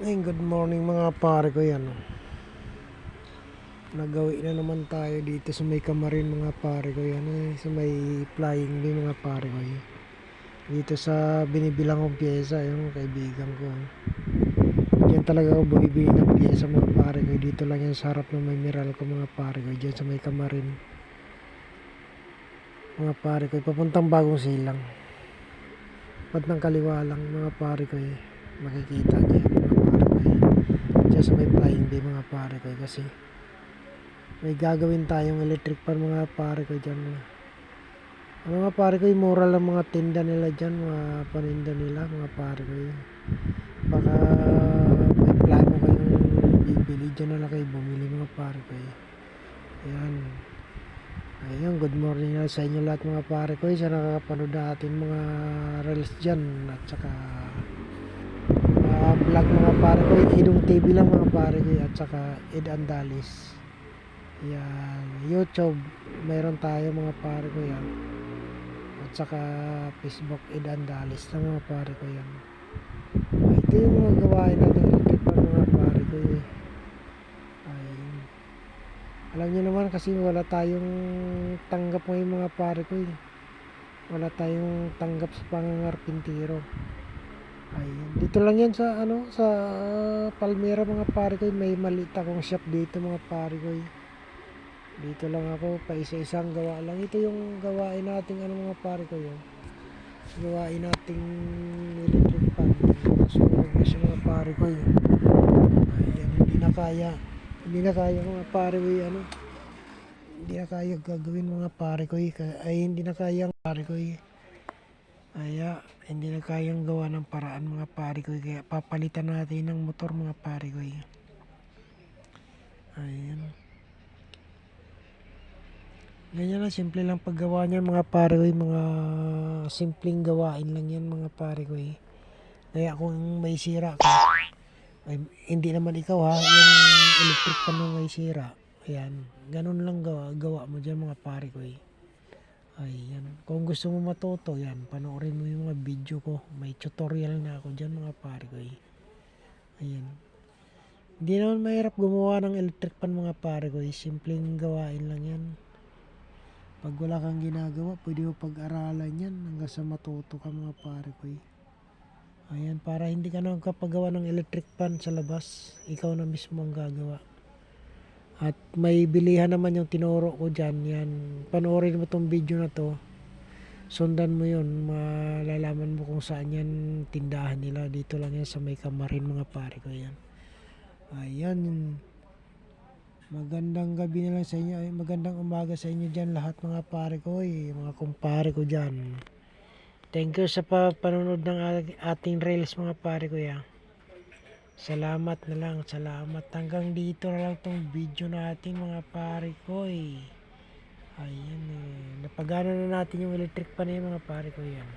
Ay, good morning mga pare ko yan. oh. Nagawi na naman tayo dito sa may kamarin mga pare ko yan. eh, sa may flying bee mga pare ko yan. Dito sa binibilang kong pyesa, yung kaibigan ko. Diyan talaga ako bumibili ng pyesa mga pare ko. Dito lang yan sa harap ng may miral ko mga pare ko. Diyan sa may kamarin. Mga pare ko, papuntang bagong silang. Pad ng kaliwa lang mga pare ko eh. Makikita niya eh. Diyan sa may flying bee mga pare ko eh. Kasi may gagawin tayong electric fan mga pare ko dyan. Ang mga pare ko yung mura lang mga tinda nila dyan. Mga paninda nila mga pare ko eh. Baka may plano kayong bibili dyan na lang kayo bumili mga pare ko eh. Ayan. Ayun, good morning na sa inyo lahat mga pare ko. Sa nakakapanood natin mga reels dyan at saka pare ko. Idong TV lang mga pare ko at saka Ed Andalis. Yan, YouTube. Mayroon tayo mga pare ko yan. At saka Facebook Ed Andalis lang mga pare ko yan. Ito yung mga gawain natin electric fan mga pare ko eh. Ayun. Alam niyo naman kasi wala tayong tanggap ngayon mga pare ko eh. Wala tayong tanggap sa pangangarpintero. Ayun. Dito lang yan sa ano sa Palmera mga pare ko. May maliit akong shop dito mga pare ko. Dito lang ako pa isa-isang gawa lang. Ito yung gawain nating ano mga pare ko yun. Gawain nating electric fan. Sunog na siya mga pare ko yun. Ayan, hindi na kaya. Hindi na kaya mga pare ko yung ano. Hindi na kaya gagawin mga pare ko. Kaya- Ay hindi na kaya ang pare ko eh. Kaya hindi na kayang gawa ng paraan mga pare ko. Kaya papalitan natin ng motor mga pare ko. Ayan. Ganyan lang, simple lang paggawa niyan mga pare ko. Mga simpleng gawain lang yan mga pare ko. Kaya kung may sira ka, ay, hindi naman ikaw ha, yung electric pan mo may sira. Ayan, ganun lang gawa, gawa mo dyan mga pare ko eh. Ayan, kung gusto mo matuto, yan, panoorin mo yung mga video ko. May tutorial na ako dyan mga pare ko eh. Ayan. Hindi naman mahirap gumawa ng electric pan mga pare ko eh. Simpleng gawain lang yan. Pag wala kang ginagawa, pwede mo pag-aralan yan hanggang sa matuto ka mga pare ko eh. Ayan, para hindi ka na kapagawa ng electric pan sa labas. Ikaw na mismo ang gagawa. At may bilihan naman yung tinuro ko dyan. Yan, panoorin mo tong video na to. Sundan mo yun. Malalaman mo kung saan yan tindahan nila. Dito lang yan sa may kamarin mga pare ko yan. Ayan. Magandang gabi na lang sa inyo. Ay, magandang umaga sa inyo dyan lahat mga pare ko. Eh, mga kumpare ko dyan. Thank you sa pa panonood ng ating reels mga pare ko ya. Salamat na lang, salamat. Hanggang dito na lang tong video natin mga pare ko eh. Ayan eh. Napagana na natin yung electric pan eh mga pare ko yan.